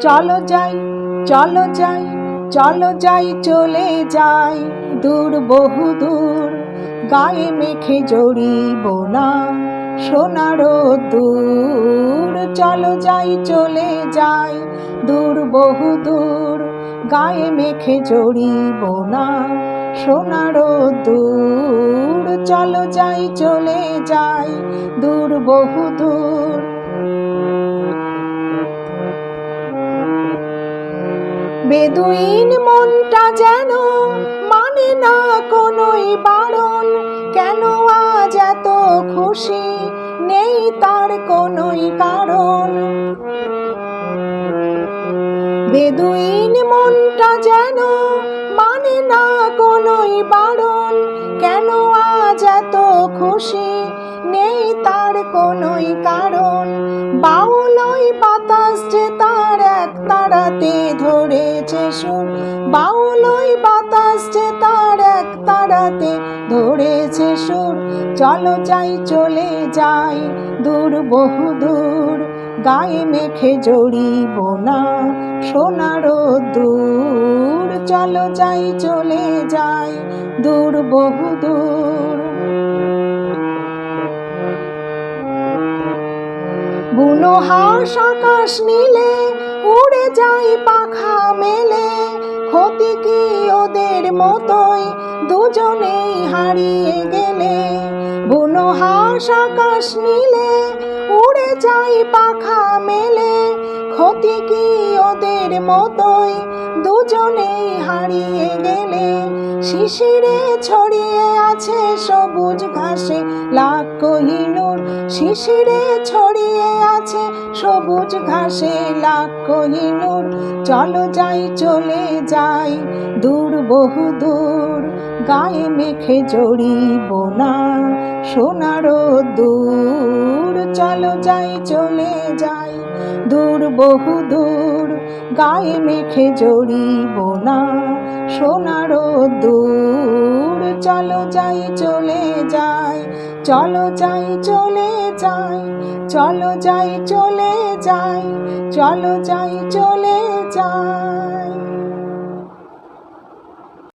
চলো যাই চলো যাই চলো যাই, চলে যাই। দূর, বহু দূর, গায়ে মেখে জড়িব না সোনার দূর। চলো যাই, চলে যাই, দূর, বহু দূর, গায়ে মেখে জড়িব না সোনার দূর। চলো যাই, চলে যাই, দূর, বহু দূর। বেদুইন মনটা যেন মানে না কোনোই বারণ, কেন আজ এত খুশি নেই তার কোনোই কারণ। বেদুইন মনটা যেন মানে না কোনোই বারণ খুশি নেই তার কোনোই কারণ। বাউলই বাতাস যে তার এক তারাতে ধরেছে সুর। বাউলই বাতাস যে তার এক তারাতে ধরেছে সুর। চলো যাই, চলে যাই, দূর বহু দূর গায়ে মেখে জড়িব না। সোনার দূর, চলো যাই, চলে যাই, দূর, বহু দূর। বুনো হাস, আকাশ নীলে, উড়ে যাই, পাখা মেলে। ক্ষতি কি ওদের মতোই, দুজনেই হারিয়ে গেলে হাঁস আকাশ নীলে, উড়ে যাই পাখা মেলে। ক্ষতি কি ওদের মতোই? দুজনেই হারিয়ে গেলে। শিশিরে ছড়িয়ে আছে সবুজ ঘাসে লাখ কহিনুর। শিশিরে ছড়িয়ে আছে সবুজ ঘাসে লাখ কহিনুর। চলো যাই, চলে যাই, দূর বহু দূর গায়ে মেখে জড়িব না। সোনার দূর চলো যাই, চলে যাই। দূর, বহু দূর গায়ে মেখে জড়িব না। সোনার দূর চলো যাই, চলে যাই। চলো যাই, চলে যাই। চলো যাই, চলে যাই। চলো যাই, চলে যাই।